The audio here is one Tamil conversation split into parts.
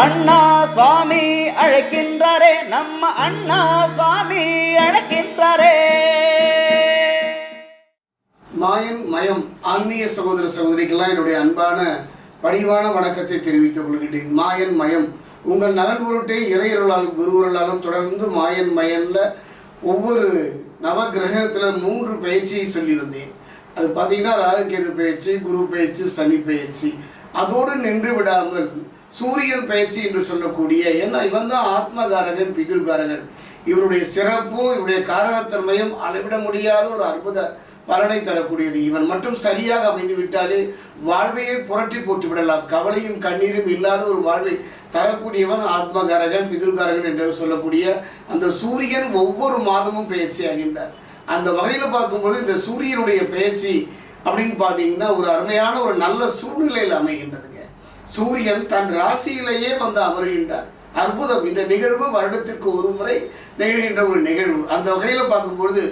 அண்ணா சுவாமி அழைக்கின்றாரே நம்ம அண்ணா சுவாமி அழைக்கின்றாரே. மாயன் மயம் ஆன்மீக சகோதர சகோதரிக்கெல்லாம் என்னுடைய அன்பான பணிவான வணக்கத்தை தெரிவித்துக் கொள்கின்றேன். மாயன் மயம். உங்கள் நலன் பொருட்டே இறையருளாலும் குருவருளாலும் தொடர்ந்து மாயன் மயன்ல ஒவ்வொரு நவகிரகத்தில் மூன்று பயிற்சியை வந்தேன். அது பார்த்தீங்கன்னா ராகுகேது பயிற்சி குரு பயிற்சி சனி பயிற்சி அதோடு நின்று விடாமல் சூரியன் பயிற்சி என்று சொல்லக்கூடிய ஏன்னா இவன் தான் ஆத்மகாரகன் பிதிர்காரகன். இவருடைய சிறப்பும் இவருடைய காரகத்தன்மையும் அளவிட முடியாத ஒரு அற்புத பலனை தரக்கூடியது. இவன் மட்டும் சரியாக அமைந்து விட்டாலே வாழ்வையை புரட்டி போட்டு விடலாம். கவலையும் கண்ணீரும் இல்லாத ஒரு வாழ்வை தரக்கூடியவன் ஆத்மகாரகன் பிதிர்காரகன் என்று சொல்லக்கூடிய அந்த சூரியன் ஒவ்வொரு மாதமும் பயிற்சி ஆகின்றார். அந்த வகையில் பார்க்கும்போது இந்த சூரியனுடைய பயிற்சி அப்படின்னு பார்த்தீங்கன்னா ஒரு அருமையான ஒரு நல்ல சூழ்நிலையில் அமைகின்றது. சூரியன் தன் ராசியிலேயே வந்து அமருகின்றார். அற்புதம். இந்த நிகழ்வு வருடத்திற்கு ஒரு முறை நிகழ்கின்ற ஒரு நிகழ்வு. அந்த வகையில் பார்க்கும்பொழுது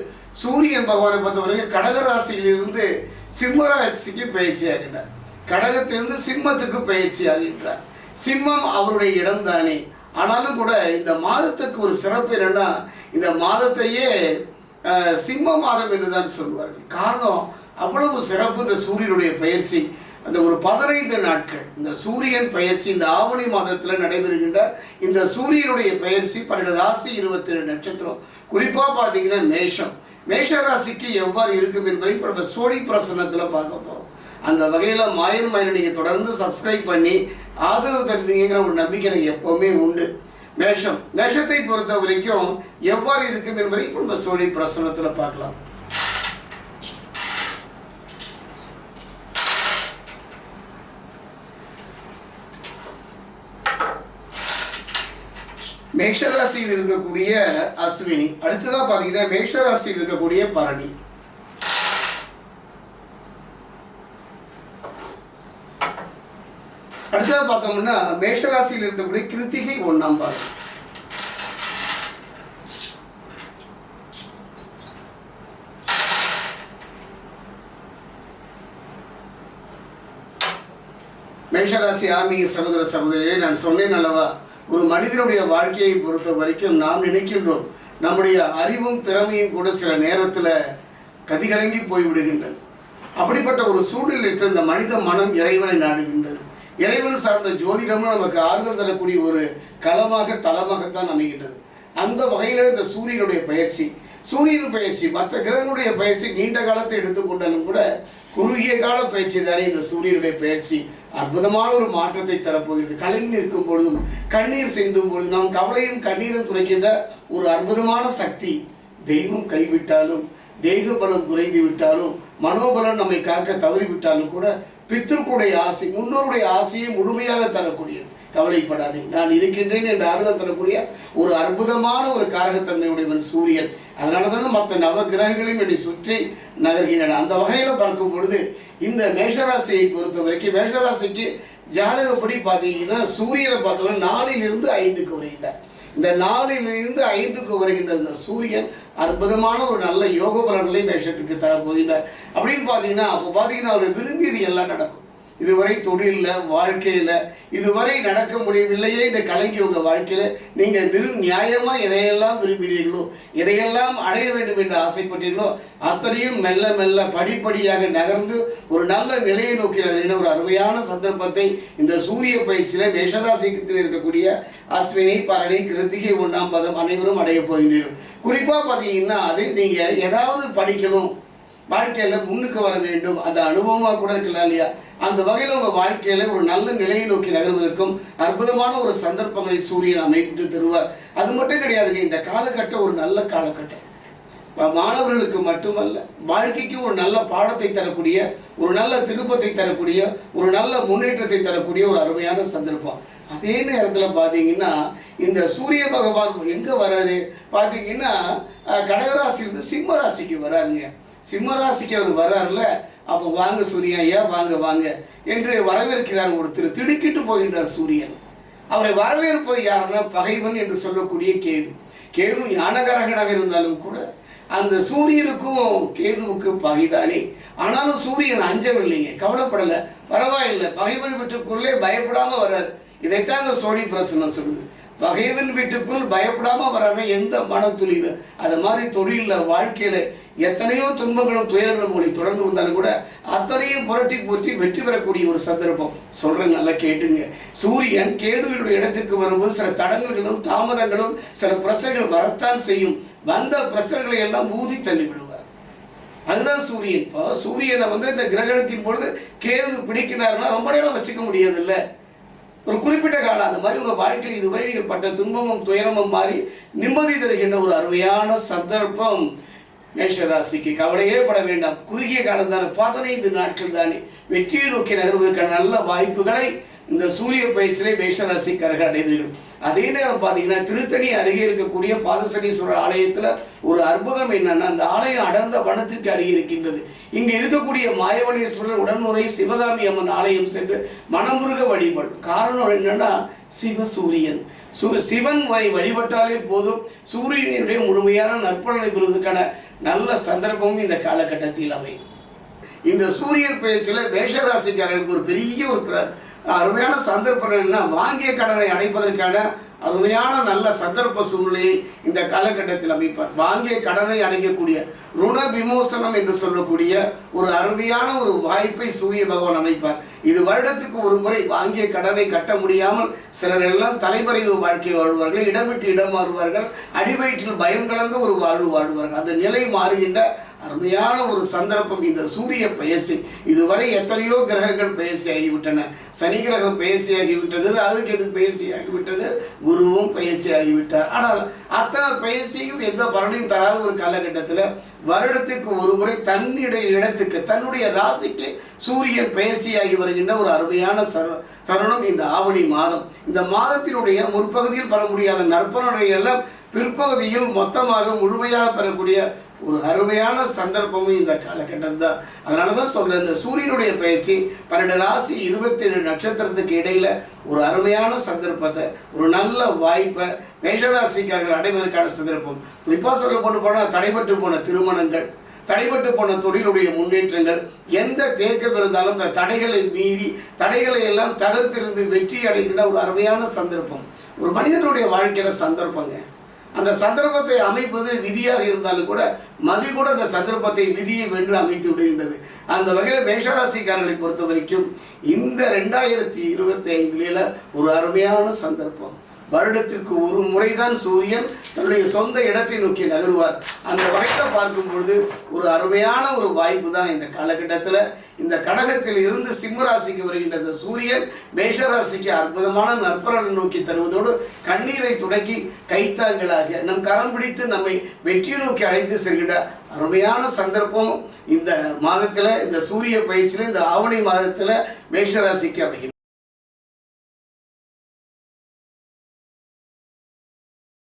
சூரியன் பகவானை பொறுத்தவரைக்கும் கடக ராசியிலிருந்து சிம்ம ராசிக்கு பயிற்சி ஆகின்றார். கடகத்திலிருந்து சிம்மத்துக்கு பயிற்சி ஆகின்றார். சிம்மம் அவருடைய இடம்தானே. ஆனாலும் கூட இந்த மாதத்துக்கு ஒரு சிறப்பு என்னன்னா இந்த மாதத்தையே சிம்ம மாதம் என்று தான் சொல்வார்கள். காரணம் அவ்வளவு சிறப்பு இந்த சூரியனுடைய பயிற்சி. அந்த ஒரு பதினைந்து நாட்கள் இந்த சூரியன் பயிற்சி இந்த ஆவணி மாதத்தில் நடைபெறுகின்ற இந்த சூரியனுடைய பயிற்சி பன்னெண்டு ராசி இருபத்தி ரெண்டு நட்சத்திரம். குறிப்பாக பார்த்தீங்கன்னா மேஷம். மேஷ ராசிக்கு எவ்வாறு இருக்கும் என்பதை இப்போ நம்ம சோழி பிரசன்னத்தில் பார்க்க போகிறோம் அந்த வகையில் மாயன் மயனை நீங்கள் தொடர்ந்து சப்ஸ்கிரைப் பண்ணி ஆதரவு தருவீங்கிற ஒரு நம்பிக்கை எனக்கு எப்போவுமே உண்டு. மேஷம். மேஷத்தை பொறுத்த வரைக்கும் எவ்வாறு இருக்கும் என்பதை இப்போ நம்ம சோழி பிரசனத்தில் பார்க்கலாம். மேஷராசியில் இருக்கக்கூடிய அஸ்வினி அடுத்ததா பார்த்தீங்கன்னா மேஷராசியில் இருக்கக்கூடிய பரணி. அடுத்ததா பார்த்தோம்னா மேஷராசியில் இருக்கக்கூடிய கிருத்திகை ஒன்னாம் பாதம். மேஷராசி ஆன்மீக சகோதர சகோதரியை நான் சொன்னேன் அல்லவா? ஒரு மனிதனுடைய வாழ்க்கையை பொறுத்த வரைக்கும் நாம் நினைக்கின்றோம் நம்முடைய அறிவும் திறமையும் கூட சில நேரத்தில் கதிகலங்கி போய்விடுகின்றது. அப்படிப்பட்ட ஒரு சூழ்நிலைக்கு இந்த மனித மனம் இறைவனை நாடுகின்றது. இறைவன் சார்ந்த ஜோதிடமும் நமக்கு ஆறுதல் தரக்கூடிய ஒரு களமாக தளமாகத்தான் அமைகின்றது. அந்த வகையில் இந்த சூரியனுடைய பயிற்சி. சூரியன் பயிற்சி மற்ற கிரகங்களுடைய பயிற்சி நீண்ட காலத்தை எடுத்துக்கொண்டாலும் கூட குறுகிய கால பயிற்சி தானே இந்த சூரியனுடைய பயிற்சி. அற்புதமான ஒரு மாற்றத்தை தரப்போகிறது. கலையில் நிற்கும் பொழுதும் கண்ணீர் சிந்தும் பொழுதும் நாம் கவலையும் கண்ணீரும் துடைக்கின்ற ஒரு அற்புதமான சக்தி தெய்வம் கைவிட்டாலும் தெய்வ பலம் குறைந்து விட்டாலும் மனோபலம் நம்மை காக்க தவறிவிட்டாலும் கூட பித்திருக்குடைய ஆசை முன்னோருடைய ஆசையை முழுமையாக தரக்கூடியது. கவலைப்படாதீங்க நான் இருக்கின்றேன் என்று ஆறுதல் தரக்கூடிய ஒரு அற்புதமான ஒரு காரகத்தன்மையுடையவன் சூரியன். அதனால தானே மற்ற நவ கிரகங்களையும் என்னை சுற்றி நகர்கின்றன. அந்த வகையில் பார்க்கும் பொழுது இந்த மேஷராசியை பொறுத்த வரைக்கும் மேஷராசிக்கு ஜாதகப்படி பார்த்தீங்கன்னா சூரியனை பார்த்தோம்னா நாலிலிருந்து ஐந்துக்கு வருகின்றார். இந்த நாலிலிருந்து ஐந்துக்கு வருகின்ற இந்த சூரியன் அற்புதமான ஒரு நல்ல யோக பலன்களை மேஷத்துக்கு தரப்போகின்றார். அப்படின்னு பார்த்தீங்கன்னா அப்போ பார்த்தீங்கன்னா அவர் விரும்பியது எல்லாம் நடக்கும். இதுவரை தொழிலில் வாழ்க்கையில் இதுவரை நடக்க முடியவில்லையே இந்த கலைக்கு உங்கள் வாழ்க்கையில் நீங்கள் விரும் நியாயமாக எதையெல்லாம் விரும்பினீர்களோ எதையெல்லாம் அடைய வேண்டும் என்று ஆசைப்பட்டீர்களோ அத்தனையும் மெல்ல மெல்ல படிப்படியாக நகர்ந்து ஒரு நல்ல நிலையை நோக்கி நகரின ஒரு அருமையான சந்தர்ப்பத்தை இந்த சூரிய பயிற்சியில் மேஷராசிக்கத்தில் இருக்கக்கூடிய அஸ்வினி பரணி கிருத்திகை ஒன்றாம் பதம் அனைவரும் அடைய போகின்றீர்கள். குறிப்பாக பார்த்தீங்கன்னா அது நீங்கள் ஏதாவது படிக்கணும் வாழ்க்கையில் முன்னுக்கு வர வேண்டும். அந்த அனுபவமாக கூட இருக்கலாம் இல்லையா? அந்த வகையில் உங்கள் வாழ்க்கையில் ஒரு நல்ல நிலையை நோக்கி நகர்வதற்கும் அற்புதமான ஒரு சந்தர்ப்பங்களை சூரியன் அமைத்து தருவார். அது மட்டும் கிடையாதுங்க இந்த காலகட்டம் ஒரு நல்ல காலகட்டம். மாணவர்களுக்கு மட்டுமல்ல வாழ்க்கைக்கு ஒரு நல்ல பாடத்தை தரக்கூடிய ஒரு நல்ல திருப்பத்தை தரக்கூடிய ஒரு நல்ல முன்னேற்றத்தை தரக்கூடிய ஒரு அருமையான சந்தர்ப்பம். அதே நேரத்தில் பார்த்தீங்கன்னா இந்த சூரிய பகவான் எங்கே வராரு? பார்த்தீங்கன்னா கடகராசி கடகராசியிலிருந்து சிம்ம ராசிக்கு வராருங்க. சிம்மராசிக்கு அவர் வர்றார்ல அப்போ வாங்க சூரியன் ஐயா வாங்க வாங்க என்று வரவேற்கிறார் ஒருத்தர். திடுக்கிட்டு போகின்றார் சூரியன். அவரை வரவேற்பது யாருன்னா பகைவன் என்று சொல்லக்கூடிய கேது. கேது ஞானகரகனாக இருந்தாலும் கூட அந்த சூரியனுக்கும் கேதுவுக்கு பகைதானே. ஆனாலும் சூரியன் அஞ்சவில்லைங்க. கவலைப்படலை. பரவாயில்லை. பகைவன் வீட்டுக்குள்ளே பயப்படாமல் வராது இதைத்தான் அந்த சோழி பிரசனம் சொல்லுது. பகைவன் வீட்டுக்குள் பயப்படாமல் வராத எந்த மன துணிவு? அது மாதிரி தொழிலில் வாழ்க்கையில் எத்தனையோ துன்பங்களும் துயரங்களும் உங்களை தொடர்ந்து வந்தாலும் கூட அத்தனையும் புரட்டி போற்றி வெற்றி பெறக்கூடிய ஒரு சந்தர்ப்பம். சொல்கிறேன் நல்லா கேட்டுங்க. சூரியன் கேதுவினுடைய இடத்திற்கு வரும்போது சில தடங்கல்களும் தாமதங்களும் சில பிரச்சனைகள் வரத்தான் செய்யும். வந்த பிரச்சனைகளை எல்லாம் ஊதி தள்ளி அதுதான் சூரியன். இப்போ சூரியனை வந்து இந்த கிரகணத்தின் பொழுது கேது பிடிக்கிறாருன்னா ரொம்ப நேரம் வச்சுக்க முடியாதுல்ல. ஒரு குறிப்பிட்ட காலம் அந்த மாதிரி உங்கள் வாழ்க்கையில் இதுவரை நீங்கள் பட்ட துன்பமும் துயரமும் மாறி நிம்மதி தருகின்ற ஒரு அருமையான சந்தர்ப்பம் மேஷராசிக்கு. கவலையே பட வேண்டாம். குறுகிய காலம் தானே. பதினைந்து நாட்கள் தானே. வெற்றியை நோக்கி நகர்வதற்கான நல்ல வாய்ப்புகளை இந்த சூரிய பயிற்சியிலே மேஷராசிக்காரர்கள் அடைவீர்கள் அதே நேரம் பார்த்தீங்கன்னா திருத்தணி அருகே இருக்கக்கூடிய பாதசனீஸ்வரர் ஆலயத்தில் ஒரு அற்புதம் என்னன்னா அந்த ஆலயம் அடர்ந்த வனத்திற்கு அருகே இருக்கின்றது. இங்கே இருக்கக்கூடிய மாயவனேஸ்வரர் உடன்முறை சிவகாமி அம்மன் ஆலயம் சென்று மனமுருக வழிபாடு காரணம் என்னன்னா சிவசூரியன். சு சிவன் வரை வழிபட்டாலே போதும். சூரியனுடைய முழுமையான நற்பலனை பெறுவதற்கான நல்ல சந்தர்ப்பமும் இந்த காலகட்டத்தில் அமையும். இந்த சூரியன் பயிற்சியில் மேஷராசிக்காரர்களுக்கு ஒரு பெரிய ஒரு அருமையான சந்தர்ப்பம் என்னன்னா வாங்கிய கடனை அடைப்பதற்கான அருமையான நல்ல சந்தர்ப்ப சூழ்நிலையை இந்த காலகட்டத்தில் அமைப்பார். வாங்கிய கடனை அடைக்கக்கூடிய ருண விமோசனம் என்று சொல்லக்கூடிய ஒரு அருமையான ஒரு வாய்ப்பை சூரிய பகவான் அமைப்பார். இது வருடத்துக்கு ஒரு முறை வாங்கிய கடனை கட்ட முடியாமல் சிலர் எல்லாம் தலைமறைவு வாழ்க்கை வாழ்வார்கள் இடம் விட்டு இடம் மாறுவார்கள் அடிவயிற்றில் பயம் கலந்து ஒரு வாழ்வு வாழ்வார்கள். அந்த நிலை மாறுகின்ற அருமையான ஒரு சந்தர்ப்பம் இந்த சூரிய பயிற்சி இதுவரை எத்தனையோ கிரகங்கள் பயிற்சி ஆகிவிட்டன. சனி கிரகம் பயிற்சி ஆகிவிட்டது அதுக்கு எது பயிற்சி ஆகிவிட்டது குருவும் பயிற்சி ஆகிவிட்டார் ஆனால் அத்தனை பயிற்சியும் எந்த பலனையும் தராத ஒரு காலகட்டத்தில் வருடத்துக்கு ஒரு முறை தன்னுடைய இடத்துக்கு தன்னுடைய ராசிக்கு சூரியன் பயிற்சியாகி வருகின்ற ஒரு அருமையான சர- தருணம் இந்த ஆவணி மாதம். இந்த மாதத்தினுடைய முற்பகுதியில் பெற முடியாத நற்பலன்களை எல்லாம் பிற்பகுதியில் மொத்தமாக முழுமையாக பெறக்கூடிய ஒரு அருமையான சந்தர்ப்பமும் இந்த காலகட்டம் தான். அதனால தான் சொல்கிறேன் இந்த சூரியனுடைய பயிற்சி பன்னெண்டு ராசி இருபத்தேழு நட்சத்திரத்துக்கு இடையில் ஒரு அருமையான சந்தர்ப்பத்தை ஒரு நல்ல வாய்ப்பை மேஷராசிக்காரர்கள் அடைவதற்கான சந்தர்ப்பம். குறிப்பாக சொல்ல கொண்டு போனால் தடைபட்டு போன திருமணங்கள் தடைபட்டு போன தொழிலுடைய முன்னேற்றங்கள் எந்த தேக்கம் இருந்தாலும் அந்த தடைகளை மீறி தடைகளை எல்லாம் தகர்த்திருந்து வெற்றி அடைகின்ற ஒரு அருமையான சந்தர்ப்பம். ஒரு மனிதனுடைய வாழ்க்கையில் சந்தர்ப்பங்க. அந்த சந்தர்ப்பத்தை அமைப்பது விதியாக இருந்தாலும் கூட மதி கூட அந்த சந்தர்ப்பத்தை விதியை வென்று அமைத்து விடுகின்றது. அந்த வகையில் மேஷராசிக்காரர்களை பொறுத்த வரைக்கும் இந்த ரெண்டாயிரத்தி இருபத்தி ஐந்துல ஒரு அருமையான சந்தர்ப்பம். வருடத்திற்கு ஒரு முறைதான் சூரியன் தன்னுடைய சொந்த இடத்தை நோக்கி நகருவார். அந்த வகையில் பார்க்கும் பொழுது ஒரு அருமையான ஒரு வாய்ப்பு தான் இந்த காலகட்டத்தில். இந்த கடகத்தில் இருந்து சிம்மராசிக்கு வருகின்ற இந்த சூரியன் மேஷராசிக்கு அற்புதமான நற்பலனை நோக்கி தருவதோடு கண்ணீரை துடக்கி கைத்தாங்களாக நம் கரம் பிடித்து நம்மை வெற்றி நோக்கி அழைத்து செல்கின்ற அருமையான சந்தர்ப்பம் இந்த மாதத்தில் இந்த சூரிய பயிற்சியில் இந்த ஆவணி மாதத்தில் மேஷராசிக்கு அமைகிறது